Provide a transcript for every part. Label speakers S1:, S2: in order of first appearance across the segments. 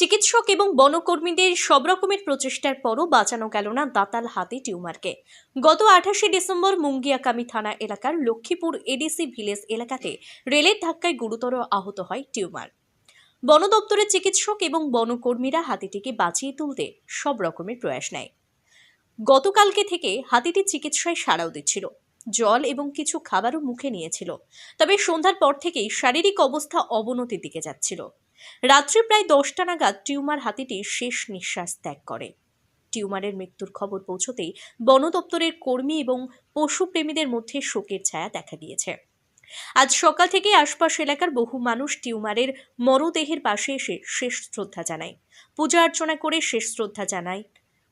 S1: চিকিৎসক এবং বনকর্মীদের সব রকমের প্রচেষ্টার পরও বাঁচানো গেল না দাতাল হাতি টিউমারকে। গত আঠাশে ডিসেম্বর মুঙ্গিয়াকামি থানা এলাকার লক্ষ্মীপুর এডিসি ভিলেজ এলাকাতে রেলের ধাক্কায় গুরুতর আহত হয় টিউমার। বন দপ্তরের চিকিৎসক এবং বনকর্মীরা হাতিটিকে বাঁচিয়ে তুলতে সব রকমের প্রয়াস নেয়। গতকালকে থেকে হাতিটি চিকিৎসায় সাড়াও দিচ্ছিল। জল এবং কিছু খাবারও মুখে নিয়েছিল। তবে সন্ধ্যার পর থেকেই শারীরিক অবস্থা অবনতির দিকে যাচ্ছিল। রাত্রি প্রায় দশটা নাগাদ টিউমার হাতিটি শেষ নিঃশ্বাস ত্যাগ করে। টিউমারের মৃত্যুর খবর পৌঁছতেই বন দপ্তরের কর্মী এবং পশুপ্রেমীদের মধ্যে শোকের ছায়া দেখা দিয়েছে। আজ সকাল থেকে আশপাশ এলাকার বহু মানুষ টিউমারের মরদেহের পাশে এসে শেষ শ্রদ্ধা জানায়। পূজা অর্চনা করে শেষ শ্রদ্ধা জানায়।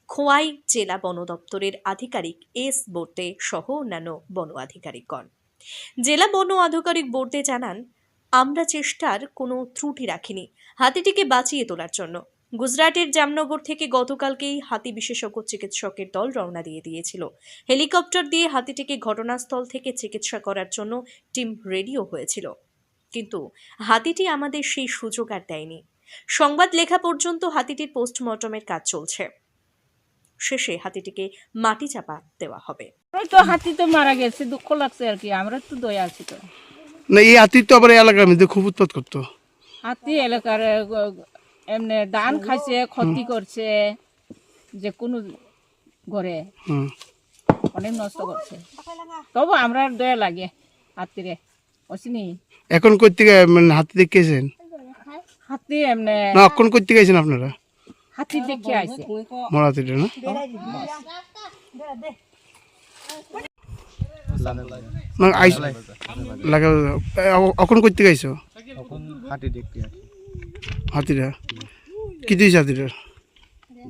S1: খোয়াই জেলা বন দপ্তরের আধিকারিক এস বোর্দে সহ অন্যান্য বন আধিকারিকগণ। জেলা বন আধিকারিক বোর্ডে জানান আমরা চেষ্টার কোনো ত্রুটি রাখিনি। হাতিটিকে বাঁচিয়ে তোলার জন্য। গুজরাটের জামনগর থেকে গতকালকেই হাতি বিশেষজ্ঞ চিকিৎসকের দল রওনা দিয়ে দিয়েছিল। হেলিকপ্টার দিয়ে হাতিটিকে ঘটনাস্থল থেকে চিকিৎসা করার জন্য টিম রেডিও হয়েছিল। কিন্তু হাতিটি আমাদের সেই সুযোগ আর দেয়নি। সংবাদ লেখা পর্যন্ত হাতিটির পোস্টমর্টমের কাজ চলছে। শেষে হাতিটিকে মাটি চাপা দেওয়া হবে।
S2: তো হাতি তো মারা গেছে, দুঃখ লাগছে আর কি, আমরা তো দয়া আছি তো।
S3: না এই হাতির তো আবার এলাকার মধ্যে খুব উৎপাত করতো।
S2: হাতি এলাকার এমনি ধান খাইছে ক্ষতি করছে যে কোনো ঘরে।
S3: হুম।
S2: অনেক নষ্ট করছে। তবু আমরা দয়া লাগে হাতিরে। অচিনি
S3: এখন কই থেকে মানে হাতি দেখে গেছেন
S2: হাতি এমনি
S3: না কই থেকে গেছেন আপনারা?
S2: হাতি দেখে আইছে।
S3: মরা হাতিটা না? না আইস লাগা কই থেকে আইছো?
S4: তখন হাঁটি দেখতে আসি
S3: কি দিয়েছে হাতিটা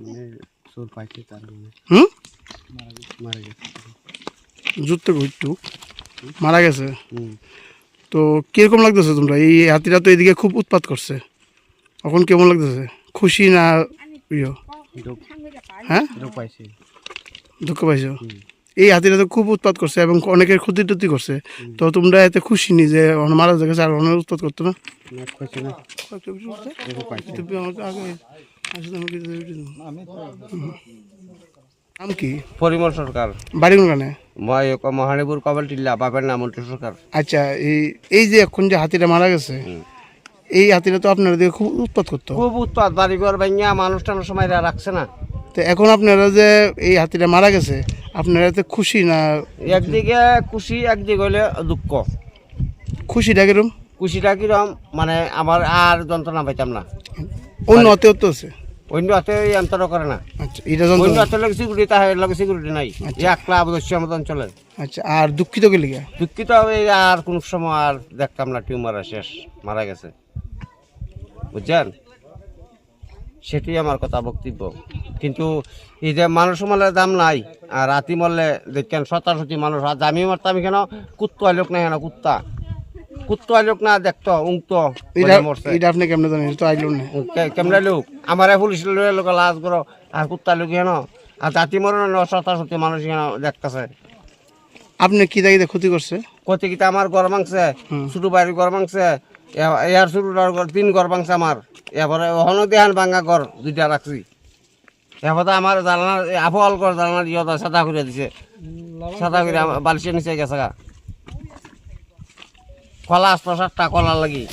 S4: মানে চোর পাইছে তার মানে।
S3: হুম?
S4: মারা গেছে
S3: জুত মারা গেছে? তো কীরকম লাগতেছে তোমরা? এই হাতিটা তো এদিকে খুব উৎপাত করছে। এখন কেমন লাগতেছে? খুশি না ইয়ে? হ্যাঁ?
S4: দুঃখ পাইছে।
S3: দুঃখ পাইছো? এই হাতিটা তো খুব উৎপাত করছে এবং অনেকের ক্ষতি টতি করছে তো তোমরা এতে খুশি নি যে মারা গেছে আর অনেক উৎপাত করতো না। নাম কি?
S4: পরিমল সরকার।
S3: বাড়ি কোনখানে
S4: মই মহানিপুর টিল্লা বাপের নাম মন্টু সরকার।
S3: আচ্ছা এই এই যে এখন যে হাতিটা মারা গেছে এই হাতিটা তো আপনারা দিয়ে খুব উৎপাত করতো?
S4: খুব উৎপাত বাড়ি ঘর ভাঙিয়া মানুষ টানুষ সময় রাখছে না।
S3: তো এখন আপনারা যে এই হাতিটা মারা গেছে আপনারা এতে খুশি না
S4: একদিকে খুশি একদিকে হইলে দুঃখ।
S3: খুশিটা কিরম?
S4: খুশিটা কিরম? মানে আমার আর যন্ত্রণা পাইতাম না।
S3: অন্য অত্যন্ত আছে।
S4: অন্য হাতে এই অন্তর করে না।
S3: আচ্ছা এটা
S4: অন্য হাতে লাগে সিকিউরিটি তাহের লাগে সিকিউরিটি নাই। একলা অবশ্যই আমাদের অঞ্চলের
S3: আচ্ছা আর দুঃখিত কে লিগা?
S4: দুঃখিত হবে আর কোন সময় আর দেখতাম না টিউমার শেষ মারা গেছে। বুঝছেন? সেটাই আমার কথা বক্তব্য। কিন্তু এই যে মানুষ মরলে দাম নাই আর রাতি মরলে দেখেন শতাশতি মানুষ আর আমি মারতাম কেন? কুত্তো আলোক না কেন কুত্তা। কুত্তো আলোক না দেখতো উংতো
S3: এটা আপনি কেমনে জানেন? এটা তো আইলো না।
S4: কেমন লোক? আমার পুলিশ লোক লাজ করো আর কুত্তা লোক কেন? আর জাতি মরণ শতাশতি মানুষ কেন দেখতেছে?
S3: আপনি কি দাগিতে ক্ষতি করছে?
S4: কত কিতা আমার গড় মাংসে ছোট বাড়ির গড় মাংসে ইয়ার ছোট তিন ঘর বাংছে আমার এবারে অহনো দেহান ভাঙ্গা ঘর দুইটা রাখছি এবারে আমার জানালা আফল ঘর জানালা ইয়ে সাদা করে দিছে। সাদা করে বালিশের নিচে গেছে কলা আসতো সাতটা কলা লাগি।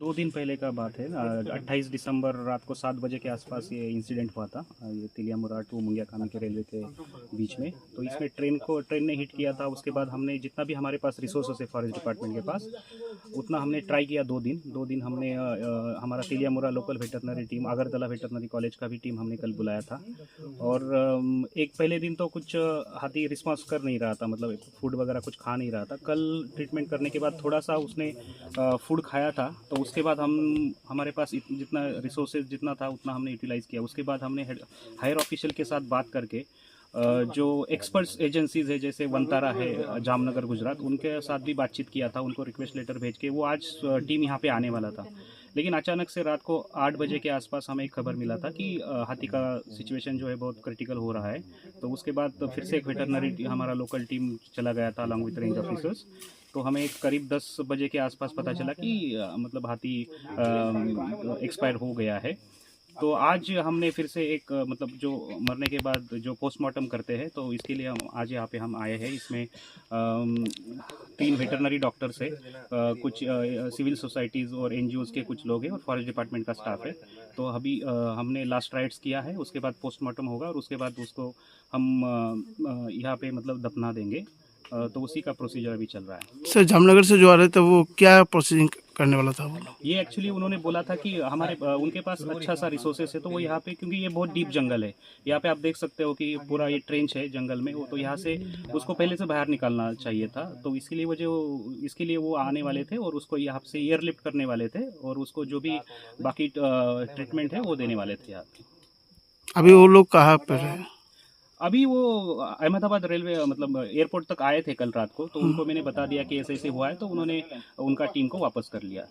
S5: दो दिन पहले का बात है। अट्ठाईस दिसंबर रात को सात बजे के आसपास ये इंसिडेंट हुआ था। ये तिलिया मुरार टू मुंगिया कामी के रेलवे के बीच में। तो इसमें ट्रेन को ट्रेन ने हिट किया था। उसके बाद हमने जितना भी हमारे पास रिसोर्सेस है फॉरेस्ट डिपार्टमेंट के पास उतना हमने ट्राई किया दो दिन। दो दिन हमने अ, हमारा Teliamura local veterinary team Agartala veterinary college का भी टीम हमने कल बुलाया था। और एक पहले दिन तो कुछ हाथी रिस्पॉन्स कर नहीं रहा था। मतलब फ़ूड वगैरह कुछ खा नहीं रहा था। कल ट्रीटमेंट करने के बाद थोड़ा सा उसने फ़ूड खाया था। तो उसके बाद हम, हमारे पास जितना रिसोर्सेज जितना था, उतना हमने यूटिलाइज़ किया। उसके बाद हमने हायर ऑफिशियल के साथ बात करके जो एक्सपर्ट्स एजेंसीज है, जैसे वंतारा है, जामनगर, गुजरात, उनके साथ भी बातचीत किया था, उनको रिक्वेस्ट लेटर भेज के। वो आज टीम यहाँ पे आने वाला था। लेकिन अचानक से रात को आठ बजे के आसपास हमें एक खबर मिला था कि हाथी का सिचुएशन जो है, बहुत क्रिटिकल हो रहा है। तो उसके बाद फिर से एक वेटरनरी हमारा लोकल टीम चला गया था अलॉन्ग विथ रेंज ऑफिसर्स तो हमें करीब 10 बजे के आसपास पता चला कि मतलब हाथी एक्सपायर हो गया है। तो आज हमने फिर से एक मतलब जो मरने के बाद जो पोस्टमार्टम करते हैं तो इसके लिए हम, आज यहाँ पे हम आए हैं। इसमें तीन वेटरनरी डॉक्टर से कुछ सिविल सोसाइटीज़ और एन के कुछ लोग हैं और फॉरेस्ट डिपार्टमेंट का स्टाफ है। तो अभी हमने लास्ट राइड्स किया है, उसके बाद पोस्टमार्टम होगा और उसके बाद उसको हम यहाँ पे मतलब दफना देंगे। तो उसी का प्रोसीजर अभी चल रहा है।
S3: सर जामनगर से जो आ रहे थे वो क्या प्रोसेसिंग करने वाला था वो
S5: ये एक्चुअली उन्होंने बोला था कि हमारे उनके पास अच्छा सा रिसोर्सेस है तो वो यहाँ पे क्योंकि ये बहुत डीप जंगल है। यहाँ पे आप देख सकते हो कि पूरा ये ट्रेंच है जंगल में वो तो यहाँ से उसको पहले से बाहर निकालना चाहिए था। तो इसके लिए वो जो इसके लिए वो आने वाले थे और उसको यहाँ से एयरलिफ्ट करने वाले थे और उसको जो भी बाकी ट्रीटमेंट है वो देने वाले थे यहाँ
S3: अभी वो लोग कहाँ पर है?
S5: अभी वो अहमदाबाद रेलवे मतलब एयरपोर्ट तक आए थे कल रात को तो उनको मैंने बता दिया कि ऐसे ऐसे हुआ है तो उन्होंने उनका टीम को वापस कर लिया।